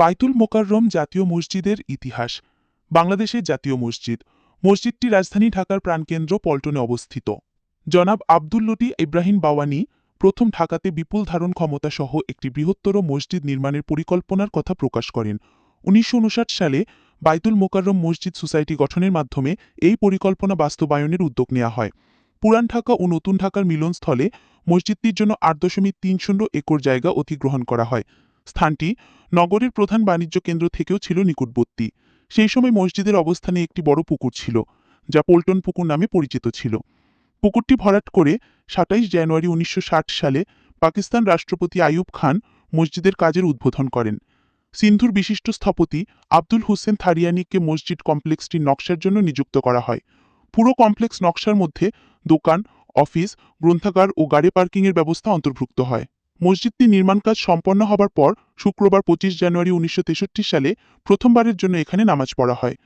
বাইতুল মোকাররম জাতীয় মসজিদের ইতিহাস, বাংলাদেশের জাতীয় মসজিদ। মসজিদটি রাজধানী ঢাকার প্রাণকেন্দ্র পল্টনে অবস্থিত। জনাব আব্দুল লতি ইব্রাহিম বাওয়ানি প্রথম ঢাকাতে বিপুল ধারণ ক্ষমতা সহ একটি বৃহত্তর মসজিদ নির্মাণের পরিকল্পনার কথা প্রকাশ করেন। উনিশশো উনষাট সালে বাইতুল মোকাররম মসজিদ সোসাইটি গঠনের মাধ্যমে এই পরিকল্পনা বাস্তবায়নের উদ্যোগ নেওয়া হয়। পুরান ঢাকা ও নতুন ঢাকার মিলনস্থলে মসজিদটির জন্য আট দশমিক তিন শূন্য একর জায়গা অধিগ্রহণ করা হয়। স্থানটি নগরের প্রধান বাণিজ্য কেন্দ্র থেকেও ছিল নিকটবর্তী। সেই সময় মসজিদের অবস্থানে একটি বড় পুকুর ছিল, যা পল্টন পুকুর নামে পরিচিত ছিল। পুকুরটি ভরাট করে সাতাইশ জানুয়ারি উনিশশো ষাট সালে পাকিস্তান রাষ্ট্রপতি আইয়ুব খান মসজিদের কাজের উদ্বোধন করেন। সিন্ধুর বিশিষ্ট স্থপতি আব্দুল হোসেন থারিয়ানিকে মসজিদ কমপ্লেক্সটির নকশার জন্য নিযুক্ত করা হয়। পুরো কমপ্লেক্স নকশার মধ্যে দোকান, অফিস, গ্রন্থাগার ও গাড়ি পার্কিংয়ের ব্যবস্থা অন্তর্ভুক্ত হয়। মসজিদটি নির্মাণ কাজ সম্পন্ন হবার পর শুক্রবার পঁচিশ জানুয়ারি উনিশশো তেষট্টি সালে প্রথমবারের জন্য এখানে নামাজ পড়া হয়।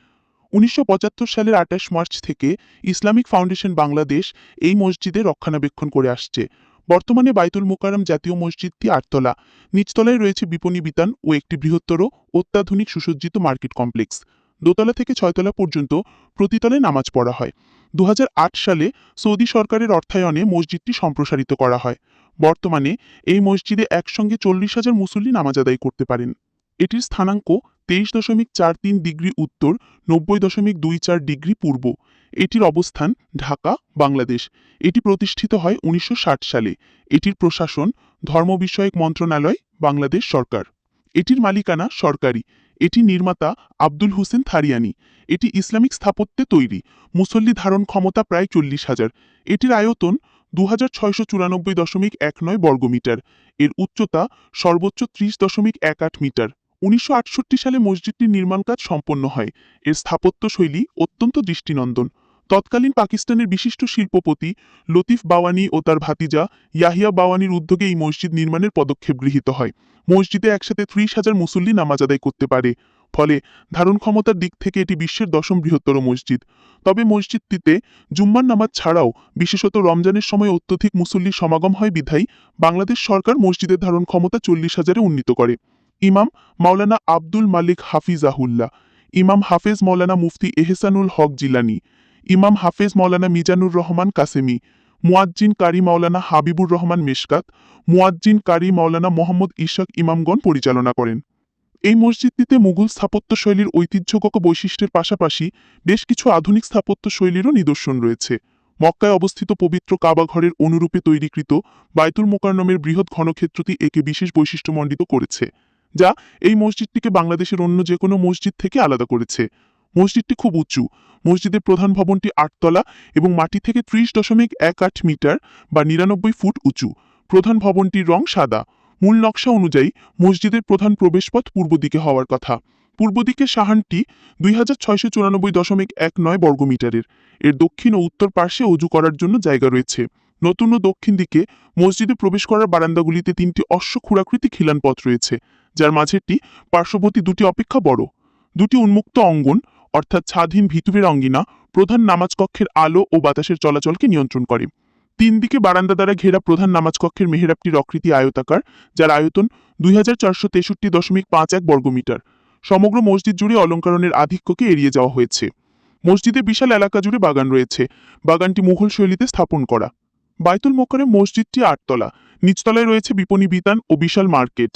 উনিশশো পঁচাত্তর সালের আঠাশ মার্চ থেকে ইসলামিক ফাউন্ডেশন বাংলাদেশ এই মসজিদে রক্ষণাবেক্ষণ করে আসছে। বর্তমানে বাইতুল মোকারম জাতীয় মসজিদটি আটতলা। নিচতলায় রয়েছে বিপণী বিতান ও একটি বৃহত্তর অত্যাধুনিক সুসজ্জিত মার্কেট কমপ্লেক্স। দোতলা থেকে ছয়তলা পর্যন্ত প্রতিতলে নামাজ পড়া হয়। দু হাজার আট সালে সৌদি সরকারের অর্থায়নে মসজিদটি সম্প্রসারিত করা হয়। বর্তমানে এই মসজিদে একসঙ্গে চল্লিশ হাজার মুসল্লি নামাজ আদায় করতে পারেন। এটির স্থানাঙ্ক তেইশ দশমিক চার তিন ডিগ্রি উত্তর, নব্বই দশমিক দুই চার ডিগ্রি পূর্ব। এটির অবস্থান ঢাকা, বাংলাদেশ। এটি প্রতিষ্ঠিত হয় উনিশশো ষাট সালে। এটির প্রশাসন, ধর্ম বিষয়ক মন্ত্রণালয়, বাংলাদেশ সরকার। এটির মালিকানা সরকারি। এটি নির্মাতা আব্দুল হোসেন থারিয়ানি। এটি ইসলামিক স্থাপত্যে তৈরি। মুসল্লি ধারণ ক্ষমতা প্রায় চল্লিশ হাজার। এটির আয়তন দু বর্গমিটার। এর উচ্চতা সর্বোচ্চ ত্রিশ দশমিক এক আট মিটার। উনিশশো আটষট্টি সালে মসজিদটির নির্মাণ কাজ সম্পন্ন হয়। এর স্থাপত্য শৈলী অত্যন্ত দৃষ্টিনন্দন। তৎকালীন পাকিস্তানের বিশিষ্ট শিল্পপতি লতিফ বাওয়ানি ও তার ভাতিজা ইয়াহিয়া বাওয়ানির উদ্যোগে এই মসজিদ নির্মাণের পদক্ষেপ গৃহীত হয়। মসজিদে একসাথে ত্রিশ হাজার মুসল্লি নামাজ আদায় করতে পারে। ফলে ধারণ ক্ষমতার দিক থেকে এটি বিশ্বের দশম বৃহত্তর মসজিদ। তবে মসজিদটিতে জুম্মার নামাজ ছাড়াও বিশেষত রমজানের সময় অত্যধিক মুসল্লির সমাগম হয় বিধায় বাংলাদেশ সরকার মসজিদের ধারণ ক্ষমতা চল্লিশ হাজারে উন্নীত করে। ইমাম মাওলানা আব্দুল মালিক হাফিজ হাফিজাহুল্লাহ, ইমাম হাফেজ মৌলানা মুফতি এহসানুল হক জিলানি, ইমাম হাফেজ মৌলানা মিজানুর রহমান কাসেমি, মুয়াজ্জিন কারি মাওলানা হাবিবুর রহমান মেশকাত, মুয়াজ্জিন কারি মাওলানা মোহাম্মদ ইশাক ইমামগণ পরিচালনা করেন। এই মসজিদটিতে মুঘল স্থাপত্য শৈলীর ঐতিহ্যগত বৈশিষ্ট্যের পাশাপাশি বেশ কিছু আধুনিক স্থাপত্য শৈলীরও নিদর্শন রয়েছে। মক্কায় অবস্থিত পবিত্র কাবা ঘরের অনুরূপে তৈরিকৃত বাইতুল মোকারনমের বৃহৎ ঘনক্ষেত্রটি একে বিশেষ বৈশিষ্ট্যমণ্ডিত করেছে, যা এই মসজিদটিকে বাংলাদেশের অন্য যে কোনো মসজিদ থেকে আলাদা করেছে। মসজিদটি খুব উঁচু। মসজিদের প্রধান ভবনটি আটতলা এবং মাটি থেকে ত্রিশ দশমিক এক আট মিটার বা নিরানব্বই ফুট উঁচু। প্রধান ভবনটির রং সাদা। মূল নকশা অনুযায়ী মসজিদের প্রধান প্রবেশপথ পূর্ব দিকে হওয়ার কথা। পূর্ব দিকে সাহানটি দুই হাজার ছয়শো চুরানব্বই দশমিক এক নয় বর্গমিটারের এর দক্ষিণ ও উত্তর পার্শ্বে অজু করার জন্য জায়গা রয়েছে। নতুন ও দক্ষিণ দিকে মসজিদে প্রবেশ করার বারান্দাগুলিতে তিনটি অশ্ব ক্ষুরাকৃতি খিলান পথ রয়েছে, যার মাঝেরটি পার্শ্ববর্তী দুটি অপেক্ষা বড়। দুটি উন্মুক্ত অঙ্গন, অর্থাৎ স্বাধীন ভিতরের অঙ্গিনা, প্রধান নামাজ কক্ষের আলো ও বাতাসের চলাচলকে নিয়ন্ত্রণ করে। তিন দিকে বারান্দা দ্বারা ঘেরা প্রধান নামাজ কক্ষের মেহেরাবটির অকৃতি আয়তাকার, যার আয়তন দুই হাজার চারশো তেষট্টি দশমিক পাঁচ এক বর্গমিটার। সমগ্র মসজিদ জুড়ে অলঙ্করণের আধিক্যকে এড়িয়ে যাওয়া হয়েছে। মসজিদে বিশাল এলাকা জুড়ে বাগান রয়েছে। বাগানটি মুঘল শৈলীতে স্থাপন করা। বাইতুল মোকারে মসজিদটি আটতলা। নিচতলায় রয়েছে বিপণী বিতান ও বিশাল মার্কেট।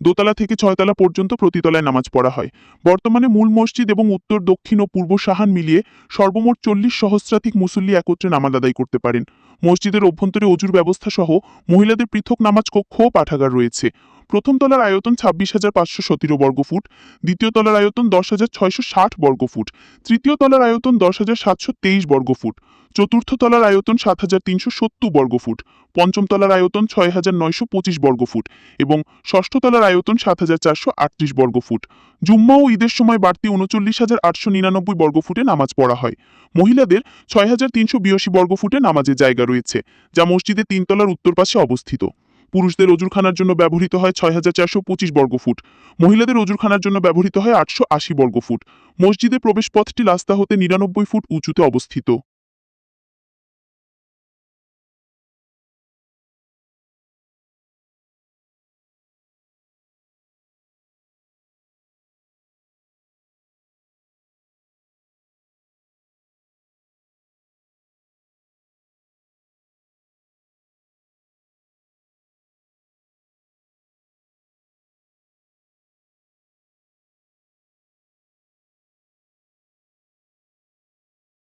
দোতলা থেকে ছয়তলা পর্যন্ত প্রতিতলায় নামাজ পড়া হয়। বর্তমানে মূল মসজিদ এবং উত্তর, দক্ষিণ ও পূর্ব সাহান মিলিয়ে সর্বমোট চল্লিশ সহস্রাধিক মুসল্লি একত্রে নামাজ আদায় করতে পারেন। মসজিদের অভ্যন্তরে অজুর ব্যবস্থা সহ মহিলাদের পৃথক নামাজ কক্ষ ও পাঠাগার রয়েছে। প্রথম তলার আয়তন ছাব্বিশ হাজার পাঁচশো সতেরো বর্গফুট, দ্বিতীয় তলার আয়তন দশ হাজার ছয়শো ষাট বর্গফুট, তৃতীয় তলার আয়তন দশ হাজার সাতশো তেইশ বর্গফুট, চতুর্থ তলার আয়তন সাত হাজার তিনশো সত্তর বর্গফুট, পঞ্চম তলার আয়তন ছয় হাজার নয়শো পঁচিশ বর্গফুট এবং ষষ্ঠ তলার আয়তন সাত হাজার চারশো আটত্রিশ বর্গফুট। জুম্মা ও ঈদের সময় বাড়তি উনচল্লিশ হাজার আটশো নিরানব্বই বর্গফুটে নামাজ পড়া হয়। মহিলাদের ছয় হাজার তিনশো বিরাশি বর্গফুটে নামাজের জায়গা রয়েছে, যা মসজিদের তিনতলার উত্তর পাশে অবস্থিত। পুরুষদের অজুরখানার জন্য ব্যবহৃত হয় ছয় হাজার চারশো পঁচিশ বর্গফুট মহিলাদের অজুরখানার জন্য ব্যবহৃত হয় আটশো আশি বর্গফুট মসজিদে প্রবেশপথটি রাস্তা হতে নিরানব্বই ফুট উঁচুতে অবস্থিত।